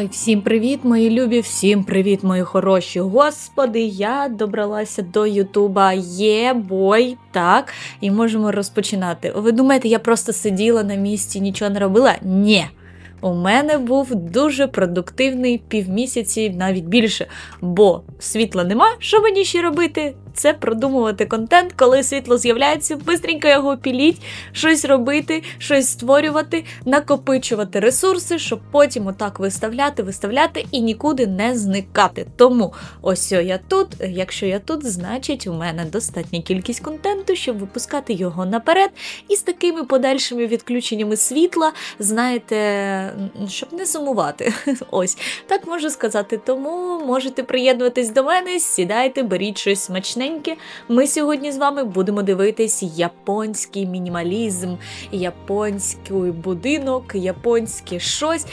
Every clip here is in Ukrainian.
Ой, всім привіт, мої любі, всім привіт, мої хороші. Господи, я добралася до Ютуба. Є бой, так, і можемо розпочинати. Ви думаєте, я просто сиділа на місці, нічого не робила? Ні. У мене був дуже продуктивний півмісяці, навіть більше, бо світла нема. Що мені ще робити? Це продумувати контент, коли світло з'являється, бистренько його піліть, щось робити, щось створювати, накопичувати ресурси, щоб потім отак виставляти, виставляти і нікуди не зникати. Тому ось я тут. Якщо я тут, значить у мене достатня кількість контенту, щоб випускати його наперед. І з такими подальшими відключеннями світла, знаєте, щоб не сумувати. Ось так можу сказати. Тому можете приєднуватись до мене, сідайте, беріть щось смачненьке. Ми сьогодні з вами будемо дивитись японський мінімалізм, японський будинок, японське щось.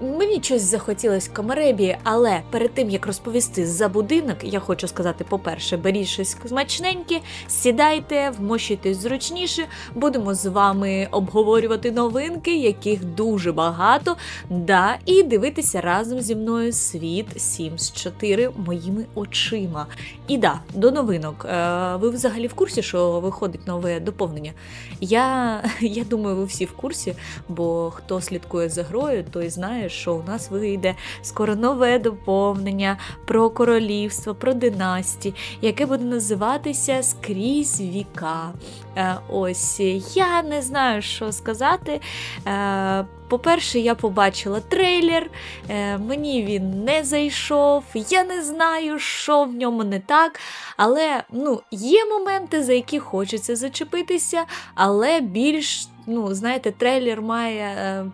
Мені щось захотілося комаребі, але перед тим як розповісти за будинок, я хочу сказати: по-перше, беріть щось смачненьке, сідайте, вмощуйтесь зручніше. Будемо з вами обговорювати новинки, яких дуже багато. Да, і дивитися разом зі мною світ Sims 4 моїми очима. І да, до новинок. Е, Ви взагалі в курсі, що виходить нове доповнення? Я, я думаю, ви всі в курсі, бо хто слідкує за грою, той знає, що у нас вийде скоро нове доповнення про королівство, про династії, яке буде називатися Скрізь віка. Е, Ось я не знаю, що сказати. Е, По-перше, я побачила трейлер, е, мені він не зайшов, я не знаю, що в ньому не так. Але ну, є моменти, за які хочеться зачепитися, але більш. Ну, знаєте, трейлер має е,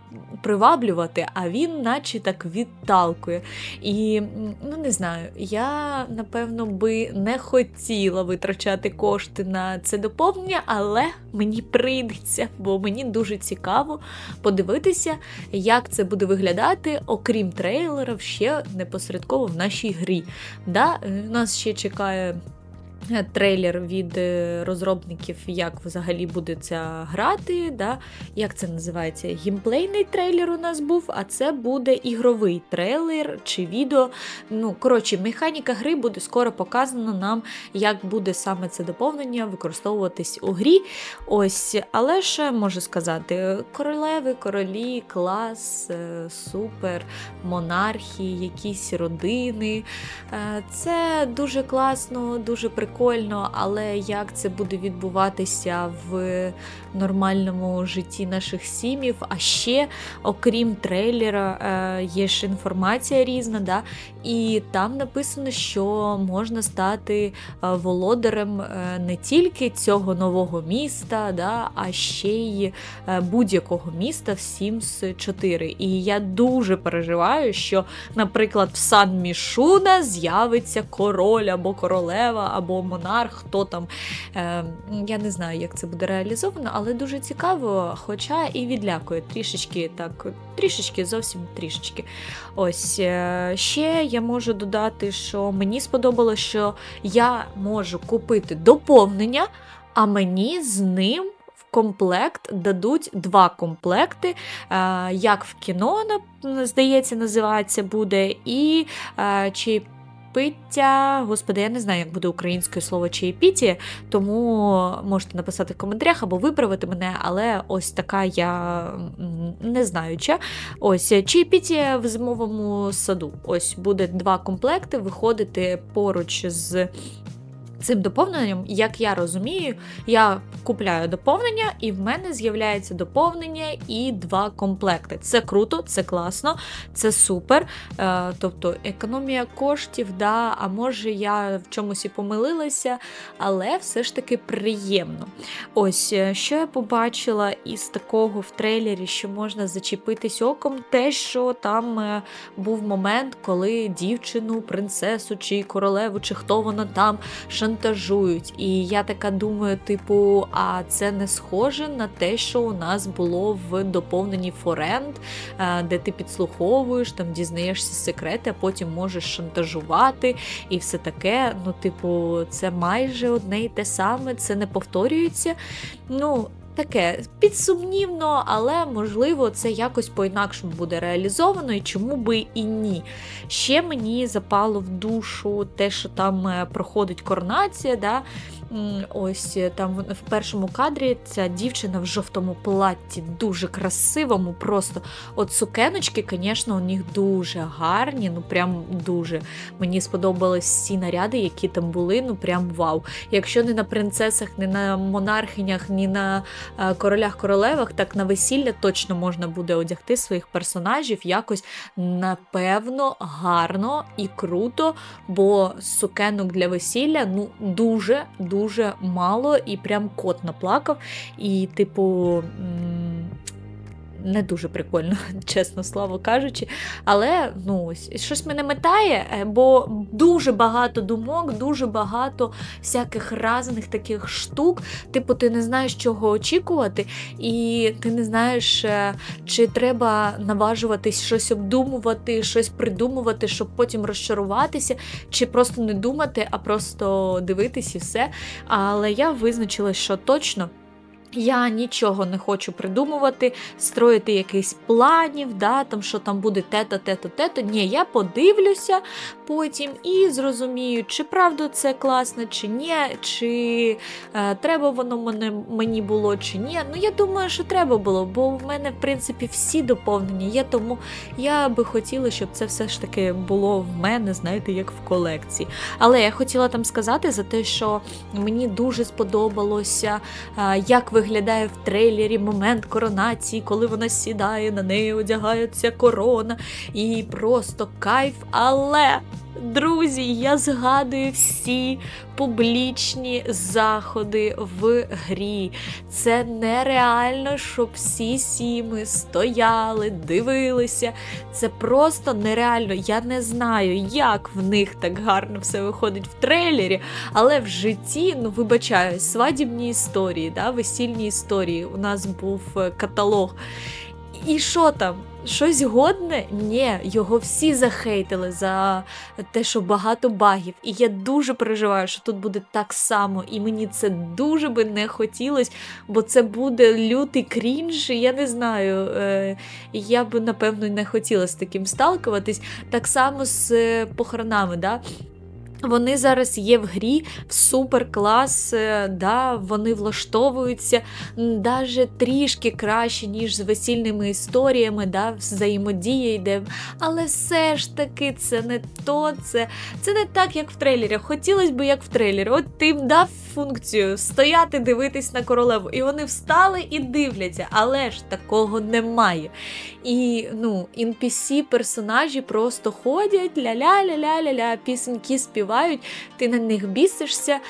приваблювати, а він наче так відталкує. І ну не знаю, я напевно би не хотіла витрачати кошти на це доповнення, але мені прийдеться, бо мені дуже цікаво подивитися, як це буде виглядати, окрім трейлерів, ще непосередково в нашій грі. Да, е, нас ще чекає. Трейлер від е, розробників, як взагалі буде ця грати, да? як це називається? Гімплейний трейлер у нас був, а це буде ігровий трейлер чи відео. Ну, коротше, механіка гри буде скоро показано нам, як буде саме це доповнення використовуватись у грі. Ось, але ще можу сказати: королеви, королі, клас, е, супер, монархії, якісь родини. Е, Це дуже класно, дуже прикольно, але як це буде відбуватися в нормальному житті наших сімів? А ще, окрім трейлера, е, є ж інформація різна, да? і там написано, що можна стати е, володарем е, не тільки цього нового міста, да? а ще й будь-якого міста в Sims 4. І я дуже переживаю, що, наприклад, в Сан Мішуна з'явиться король або королева, або монарх, хто там. Я не знаю, як це буде реалізовано, але дуже цікаво, хоча і відлякує трішечки, так, трішечки, зовсім трішечки. Ось е, ще я можу додати, що мені сподобалося, що я можу купити доповнення, а мені з ним. Комплект дадуть два комплекти, е, як в кіно, здається, називається буде, і е, чи Пиття, господи, я не знаю, як буде українське слово чаєпіті, тому можете написати в коментарях або виправити мене, але ось така я не знаюча. Ось чаєпіті в зимовому саду. Ось буде два комплекти виходити поруч з. Цим доповненням, як я розумію, я купляю доповнення, і в мене з'являється доповнення і два комплекти. Це круто, це класно, це супер. Е, тобто економія коштів, да, а може я в чомусь і помилилася, але все ж таки приємно. Ось е, що я побачила із такого в трейлері, що можна зачепитись оком, те, що там е, був момент, коли дівчину, принцесу чи королеву, чи хто вона там шантажують. І я така думаю, типу, а це не схоже на те, що у нас було в доповненні Форенд, е, де ти підслуховуєш, там дізнаєшся секрети, а потім можеш шантажувати і все таке. Ну, типу, це майже одне і те саме, це не повторюється. Ну, таке підсумнівно, але можливо це якось по-інакшому буде реалізовано, і чому би і ні. Ще мені запало в душу те, що там е, проходить коронація. Да? Ось е, там в першому кадрі ця дівчина в жовтому платті, дуже красивому, просто от сукеночки, звісно, у них дуже гарні, ну прям дуже. Мені сподобались всі наряди, які там були, ну прям вау. Якщо не на принцесах, не на монархинях, ні на е, королях-королевах, так на весілля точно можна буде одягти своїх персонажів якось напевно гарно і круто, бо сукенок для весілля ну дуже дуже дуже мало, і прям кот наплакав. І, типу, не дуже прикольно, чесно слово кажучи. Але ну, щось мене метає, е, бо дуже багато думок, дуже багато всяких разних таких штук. Типу, ти не знаєш, чого очікувати, і ти не знаєш, е, чи треба наважуватись щось обдумувати, щось придумувати, щоб потім розчаруватися, чи просто не думати, а просто дивитись і все. Але я визначила, що точно. Я нічого не хочу придумувати, строїти якихось планів, да, там, що там буде тето, тето, тето. Ні, я подивлюся потім і зрозумію, чи правда це класно, чи ні, чи е, треба воно мене, мені було, чи ні. Ну, я думаю, що треба було, бо в мене, в принципі, всі доповнені є, тому я би хотіла, щоб це все ж таки було в мене, знаєте, як в колекції. Але я хотіла там сказати за те, що мені дуже сподобалося, е, як виглядає в трейлері момент коронації, коли вона сідає, на неї одягається корона, і просто кайф. Але Друзі, я згадую всі публічні заходи в грі. Це нереально, щоб всі сіми стояли, дивилися. Це просто нереально. Я не знаю, як в них так гарно все виходить в трейлері, але в житті, ну вибачаю, свадібні історії, да, весільні історії. У нас був е, каталог. І що там? Щось годне? Ні, його всі захейтили за те, що багато багів. І я дуже переживаю, що тут буде так само. І мені це дуже би не хотілося, бо це буде лютий крінж. Я не знаю. Е, я би, напевно, не хотіла з таким сталкуватись. Так само з е, похоронами. да? Вони зараз є в грі в супер клас, е, да, вони влаштовуються навіть трішки краще, ніж з весільними історіями, да, взаємодія йде. Але все ж таки це не то, це це не так, як в трейлері. Хотілося б, як в трейлері. От ти їм дав функцію стояти, дивитись на королеву. І вони встали і дивляться, але ж такого немає. І ну, NPC-персонажі просто ходять, ля-ля-ля-ля-ля-ля, пісеньки співають, ти на них бісишся.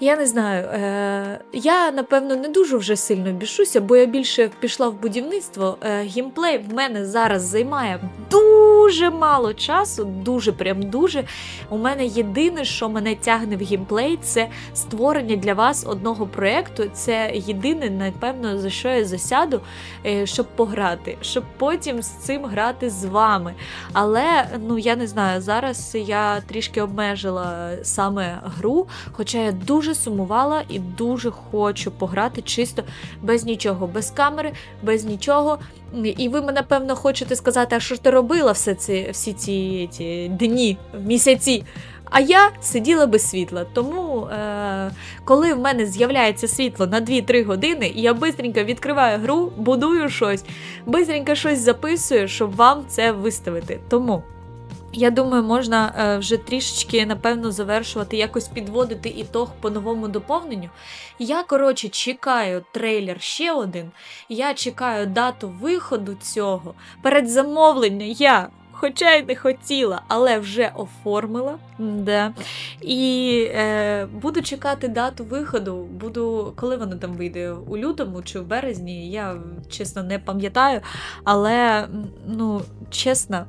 Я не знаю, е, я напевно не дуже вже сильно бішуся, бо я більше пішла в будівництво. Е, Гімплей в мене зараз займає дуже мало часу, дуже прям дуже. У мене єдине, що мене тягне в гімплей, це створення для вас одного проєкту. Це єдине, напевно, за що я засяду, е, щоб пограти, щоб потім з цим грати з вами. Але ну я не знаю, зараз я трішки обмежила саме гру, хоча я дуже дуже сумувала і дуже хочу пограти чисто без нічого, без камери, без нічого. І ви, напевно, хочете сказати, а що ж ти робила все ці, всі ці, ці дні, місяці? А я сиділа без світла. Тому, е, коли в мене з'являється світло на 2-3 години, я бистренько відкриваю гру, будую щось, бистренько щось записую, щоб вам це виставити. Тому. Я думаю, можна е, вже трішечки, напевно, завершувати, якось підводити ітог по новому доповненню. Я, коротше, чекаю трейлер ще один. Я чекаю дату виходу цього. Передзамовлення я. Хоча й не хотіла, але вже оформила. Да. І е, буду чекати дату виходу. Буду, коли воно там вийде у лютому чи в березні, я чесно не пам'ятаю. Але, ну, чесно,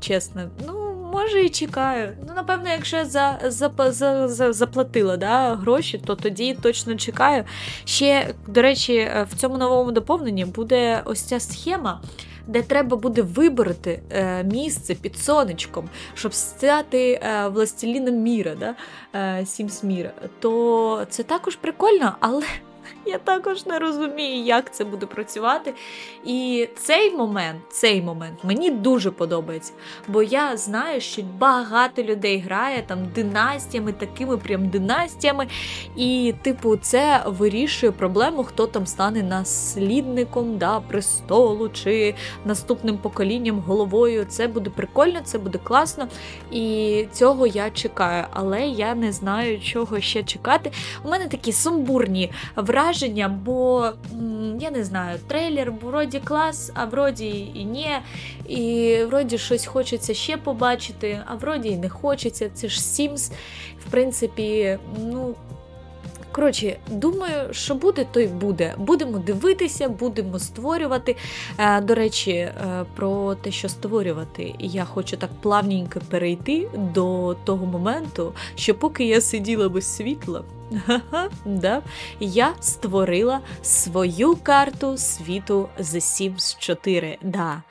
чесно. Ну, може і чекаю. Ну, напевно, якщо я за, за, за, за, заплатила да, гроші, то тоді точно чекаю. Ще, до речі, в цьому новому доповненні буде ось ця схема. Де треба буде вибрати е, місце під сонечком, щоб стати е, властеліном міра, да? е, Сімс міра, то це також прикольно, але Я також не розумію, як це буде працювати. І цей момент, цей момент мені дуже подобається. Бо я знаю, що багато людей грає там династіями, такими прям династіями. І, типу, це вирішує проблему, хто там стане наслідником да, престолу чи наступним поколінням головою. Це буде прикольно, це буде класно. І цього я чекаю, але я не знаю, чого ще чекати. У мене такі сумбурні враження, бо я не знаю, трейлер вроді клас, а вроді і ні. І вроді щось хочеться ще побачити, а вроді і не хочеться. Це ж Sims. В принципі, ну. Коротше, думаю, що буде, то й буде. Будемо дивитися, будемо створювати. Е, до речі, е, про те, що створювати, я хочу так плавненько перейти до того моменту, що поки я сиділа без світла, да, я створила свою карту світу The Sims 4. Да.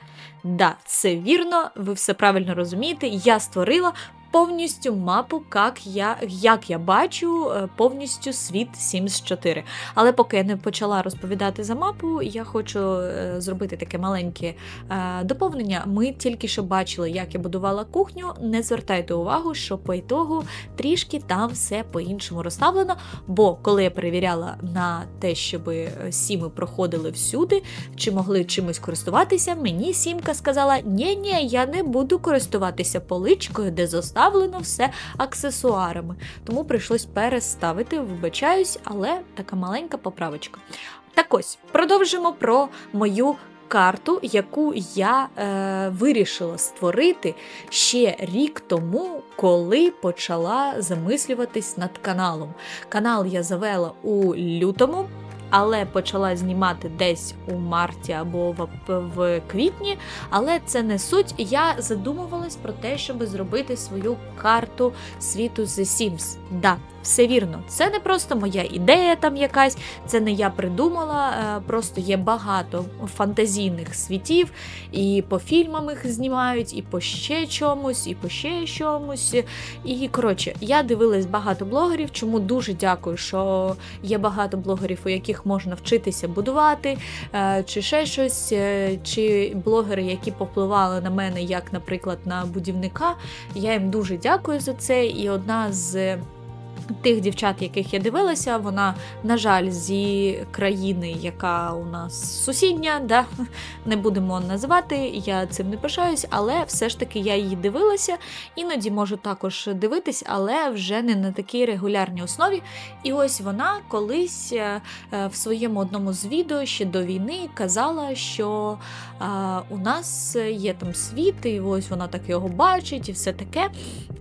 Да, це вірно, ви все правильно розумієте. Я створила повністю мапу, як я як я бачу е, повністю світ Sims 4. Але поки я не почала розповідати за мапу, я хочу е, зробити таке маленьке е, доповнення. Ми тільки що бачили, як я будувала кухню. Не звертайте увагу, що по ітогу трішки там все по-іншому розставлено. Бо коли я перевіряла на те, щоб сіми проходили всюди, чи могли чимось користуватися, мені сімка сказала: ні ні я не буду користуватися поличкою, де зоставлено все аксесуарами. Тому прийшлось переставити, вибачаюсь, але така маленька поправочка. Так ось, продовжимо про мою. Карту, яку я е, вирішила створити ще рік тому, коли почала замислюватись над каналом. Канал я завела у лютому, але почала знімати десь у марті або в, в квітні. Але це не суть. Я задумувалась про те, щоб зробити свою карту світу The Sims. Да, все вірно, це не просто моя ідея там якась, це не я придумала. е, Просто є багато фантазійних світів, і по фільмам їх знімають, і по ще чомусь, і по ще чомусь. І коротше, я дивилась багато блогерів, чому дуже дякую, що є багато блогерів, у яких можна вчитися будувати, е, чи ще щось, е, чи блогери, які попливали на мене, як, наприклад, на будівника. Я їм дуже дякую за це. І одна з тих дівчат, яких я дивилася, вона, на жаль, зі країни, яка у нас сусідня, да? не будемо називати, я цим не пишаюсь, але все ж таки я її дивилася. Іноді можу також дивитись, але вже не на такій регулярній основі. І ось вона колись е, е, в своєму одному з відео ще до війни казала, що а, у нас є там світ, і ось вона так його бачить, і все таке.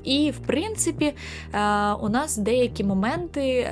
І в принципі, у нас деякі моменти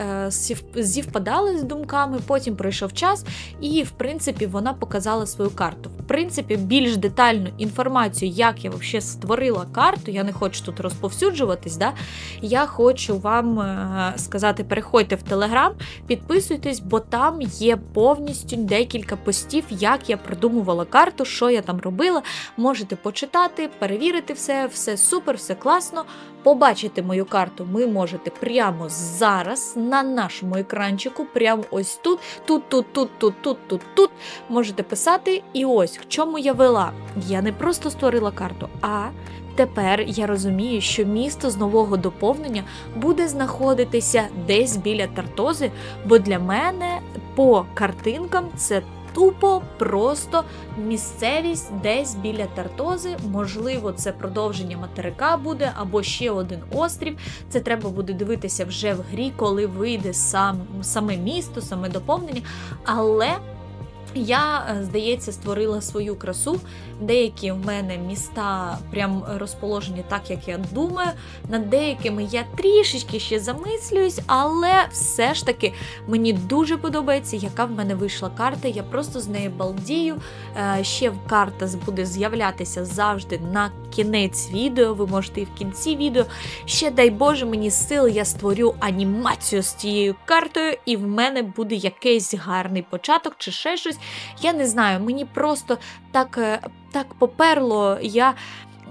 зівпадали з думками, потім пройшов час, і в принципі вона показала свою карту. В принципі, більш детальну інформацію, як я взагалі створила карту, я не хочу тут розповсюджуватись. да? Я хочу вам сказати: переходьте в Телеграм, підписуйтесь, бо там є повністю декілька постів, як я продумувала карту, що я там робила. Можете почитати, перевірити все, все супер, все класно. Побачити мою карту ви можете прямо зараз на нашому екранчику, прямо ось тут, тут, тут, тут, тут, тут, тут, тут. Можете писати. І ось в чому я вела. Я не просто створила карту, а Тепер я розумію, що місто з нового доповнення буде знаходитися десь біля Тартози, бо для мене по картинкам це тупо просто місцевість десь біля Тартози. Можливо, це продовження материка буде або ще один острів. Це треба буде дивитися вже в грі, коли вийде сам саме місто, саме доповнення. Але я, е, здається, створила свою красу. Деякі в мене міста прям розположені так, як я думаю. Над деякими я трішечки ще замислююсь, але все ж таки мені дуже подобається, яка в мене вийшла карта. Я просто з нею балдію. Е, Ще карта буде з'являтися завжди на кінець відео. Ви можете і в кінці відео. Ще дай Боже, мені сил, я створю анімацію з цією картою, і в мене буде якийсь гарний початок чи ще щось. Я не знаю, мені просто так, е, так поперло. Я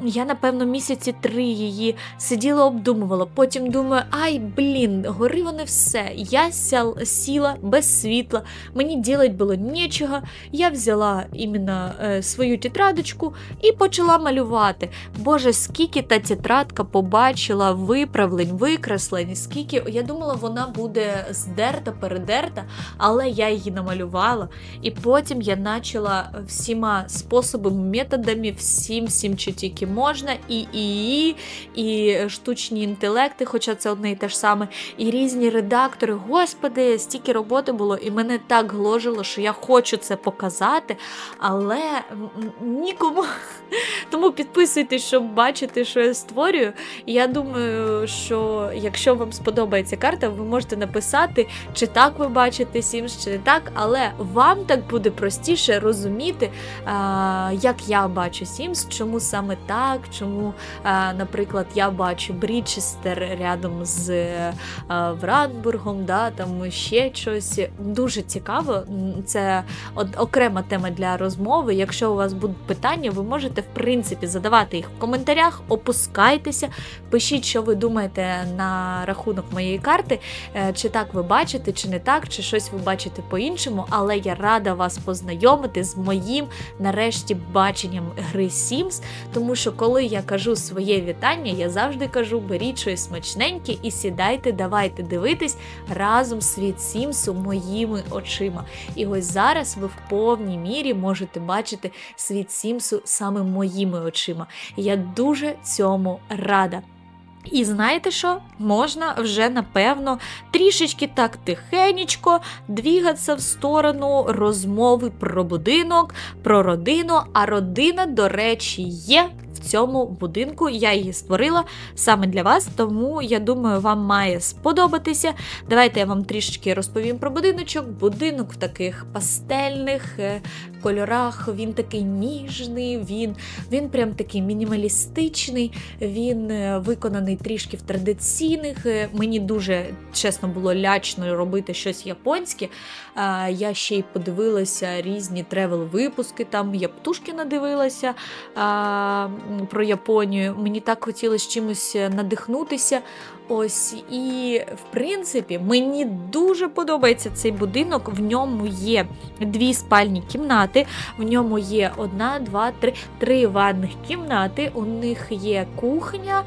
я, напевно, місяці три її сиділа, обдумувала. Потім думаю, ай, блін, гори вони все. Я сял, сіла без світла, мені ділить було нічого. Я взяла іменно е, свою тетрадочку і почала малювати. Боже, скільки та тетрадка побачила виправлень, викреслень, скільки я думала, вона буде здерта, передерта, але я її намалювала. І потім я почала всіма способами, методами, всім, всім, що тільки можна, і ІІ, і штучні інтелекти, хоча це одне і те ж саме, і різні редактори. Господи, стільки роботи було, і мене так гложило, що я хочу це показати, але нікому. Тому підписуйтесь, щоб бачити, що я створюю. Я думаю, що якщо вам сподобається карта, ви можете написати, чи так ви бачите Sims, чи не так, але вам так буде простіше розуміти, як я бачу Sims, чому саме так, чому, наприклад, я бачу Брічестер рядом з Вранбургом, да, там ще щось. Дуже цікаво. Це окрема тема для розмови. Якщо у вас будуть питання, ви можете в принципі задавати їх в коментарях, опускайтеся, пишіть, що ви думаєте на рахунок моєї карти, е, чи так ви бачите, чи не так, чи щось ви бачите по-іншому, але я рада вас познайомити з моїм нарешті баченням гри Sims, тому що коли я кажу своє вітання, я завжди кажу: беріть щось смачненьке і сідайте, давайте дивитись разом світ Сімсу моїми очима. І ось зараз ви в повній мірі можете бачити світ Сімсу саме моїми очима. Я дуже цьому рада. І знаєте що? Можна вже напевно трішечки так тихенечко двігатися в сторону розмови про будинок, про родину. А родина, до речі, є цьому будинку. Я її створила саме для вас, тому я думаю, вам має сподобатися. Давайте я вам трішечки розповім про будиночок. Будинок в таких пастельних е, кольорах, він такий ніжний, він він прям такий мінімалістичний, він е, виконаний трішки в традиційних. Е, мені дуже чесно було лячно робити щось японське. Я ще й подивилася різні тревел-випуски, там я птушки надивилася про Японію. Мені так хотілося чимось е, надихнутися. Ось і в принципі мені дуже подобається цей будинок. В ньому є дві спальні кімнати, в ньому є одна, два, три три ванних кімнати. У них є кухня,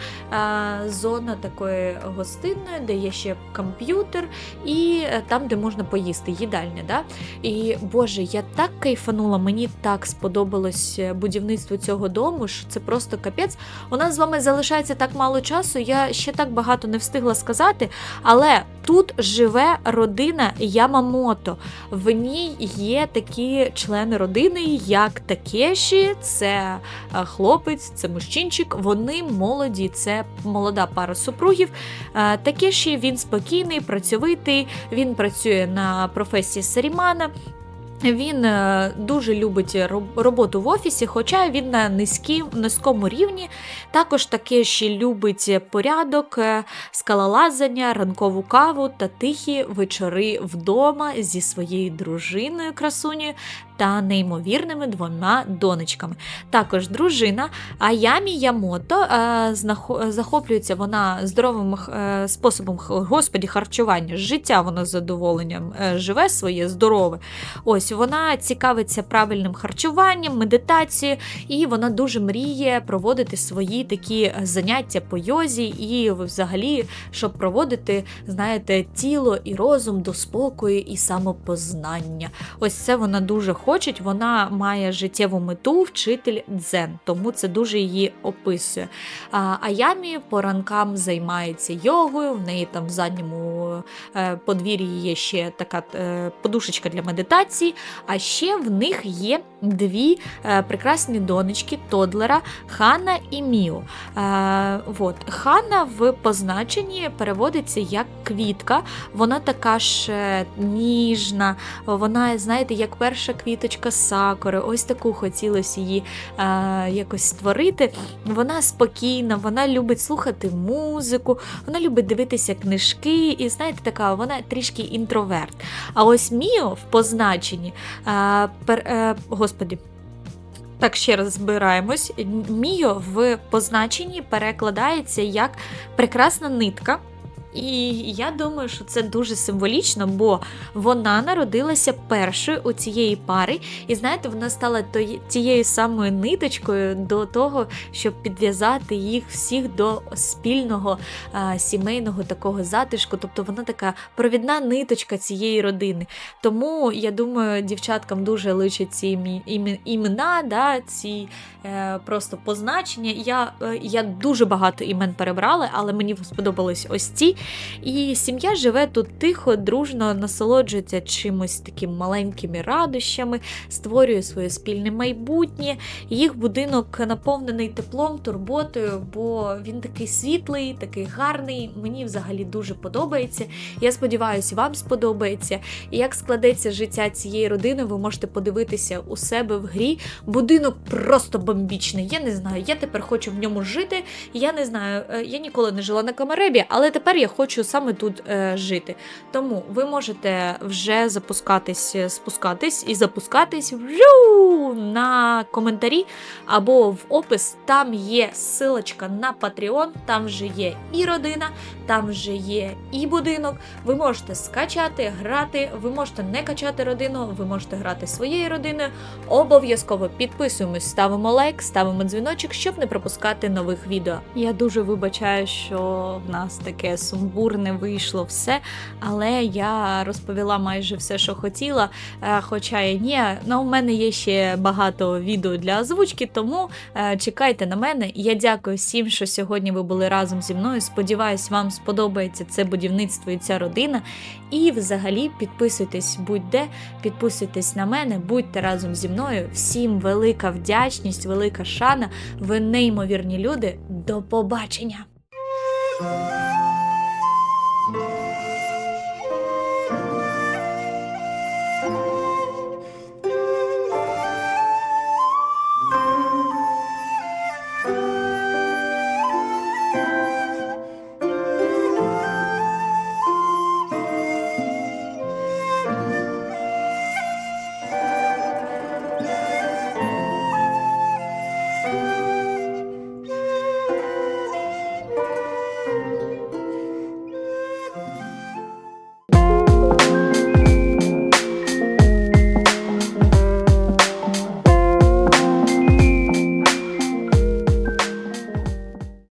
зона такої гостинної, де є ще комп'ютер, і е, там, де можна поїсти, їдальня. Да? І Боже, я так кайфанула, мені так сподобалось е, будівництво цього дому, що це просто капець. У нас з вами залишається так мало часу. Я ще так багато не встигла сказати, але тут живе родина Ямамото. В ній є такі члени родини, як Такеші, це е, хлопець, це мужчинчик. Вони молоді, це молода пара супругів. Е, Такеші він спокійний, працьовитий, він працює на професії Сарімана. Він е, дуже любить роботу в офісі, хоча він на низькому рівні. Також таке ще любить порядок, е, скалолазання, ранкову каву та тихі вечори вдома зі своєю дружиною красунею та неймовірними двома донечками. Також дружина Аямі Ямото е, захоплюється вона здоровим способом господі харчування. Життя вона з задоволенням живе своє здорове. Ось вона цікавиться правильним харчуванням, медитацією, і вона дуже мріє проводити свої такі заняття по йозі, і взагалі, щоб проводити, знаєте, тіло і розум до спокою і самопознання. Ось це вона дуже хочуть, вона має життєву мету, вчитель дзен, тому це дуже її описує. А Аямі по ранкам займається йогою, в неї там в задньому е, подвір'ї є ще така е, подушечка для медитації. А ще в них є дві е, прекрасні донечки Тодлера Хана і Міо. Вот. Хана в позначенні переводиться як квітка, вона така ж ніжна, вона, знаєте, як перша квіточка сакури, ось таку хотілося її е, якось створити. Вона спокійна, вона любить слухати музику, вона любить дивитися книжки, і знаєте, така вона трішки інтроверт. А ось Міо в позначенні, е, е, господі. Так, ще раз збираємось. Міо в позначенні перекладається як прекрасна нитка. І я думаю, що це дуже символічно, бо вона народилася першою у цієї пари, і знаєте, вона стала тією самою ниточкою до того, щоб підв'язати їх всіх до спільного а, сімейного такого затишку. Тобто вона така провідна ниточка цієї родини. Тому я думаю, дівчаткам дуже личать ці імі- іме- імена, да, ці е, просто позначення. Я, е, я дуже багато імен перебрала, але мені сподобались ось ці. І сім'я живе тут тихо, дружно, насолоджується чимось таким маленькими радощами, створює своє спільне майбутнє. Їх будинок наповнений теплом, турботою, бо він такий світлий, такий гарний. Мені взагалі дуже подобається. Я сподіваюся, вам сподобається. Як складеться життя цієї родини, ви можете подивитися у себе в грі. Будинок просто бомбічний. Я не знаю, я тепер хочу в ньому жити. Я не знаю, е, я ніколи не жила на Камеребі, але тепер я хочу саме тут е, жити. Тому ви можете вже запускатись, е, спускатись і запускатись на коментарі або в опис. Там є силочка на Patreon, там вже є і родина, там вже є і будинок. Ви можете скачати, грати, ви можете не качати родину, ви можете грати своєю родиною. Обов'язково підписуємось, ставимо лайк, ставимо дзвіночок, щоб не пропускати нових відео. Я дуже вибачаю, що в нас таке сумбурне вийшло все, але я розповіла майже все, що хотіла. Е, Хоча і ні, ну, у мене є ще багато відео для озвучки, тому е, чекайте на мене. Я дякую всім, що сьогодні ви були разом зі мною. Сподіваюсь, вам сподобається це будівництво і ця родина. І взагалі підписуйтесь будь-де, підписуйтесь на мене, будьте разом зі мною. Всім велика вдячність, велика шана. Ви неймовірні люди. До побачення!